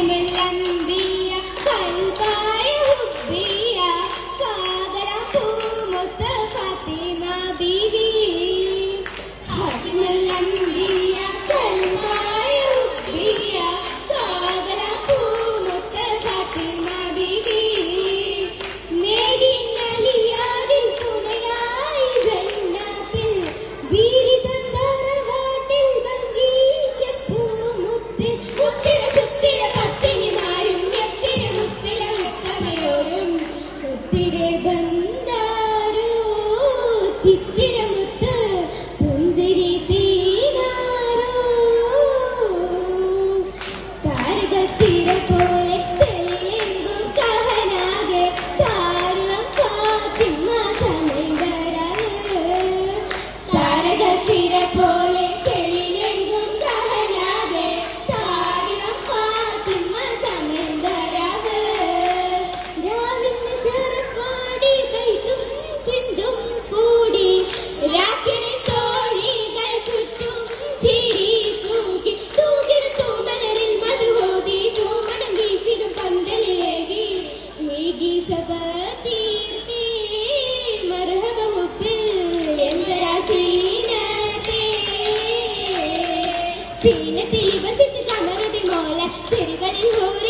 الأنبياء كالباري സീനത്തിൽ വസിത്ത് കമറുതി മോളെ ചെറുകളിൽ ഹൂറി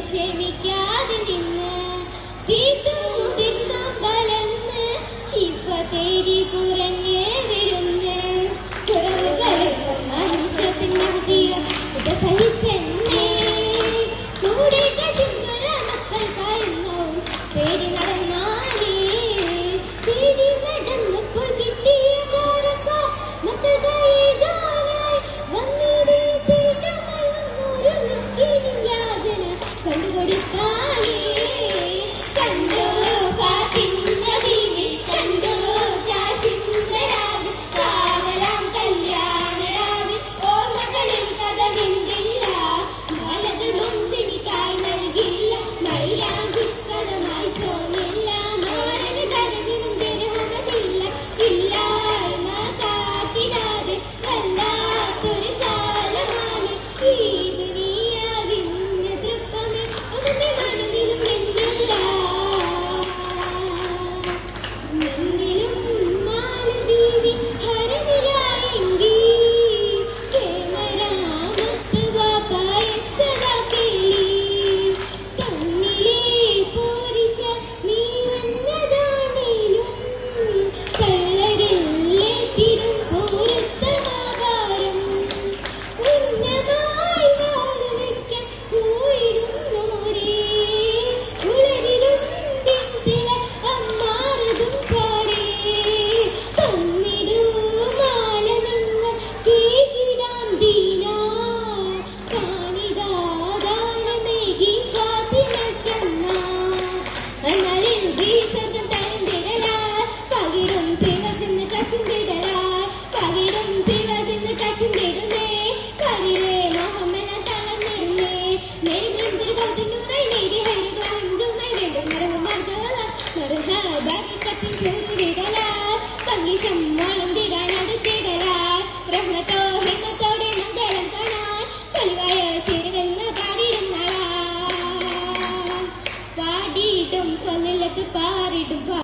ക്ഷമിക്കാതെ നിന്ന് തീർത്തും മുതിർന്നും ബലന്ന് ശിവ തേരി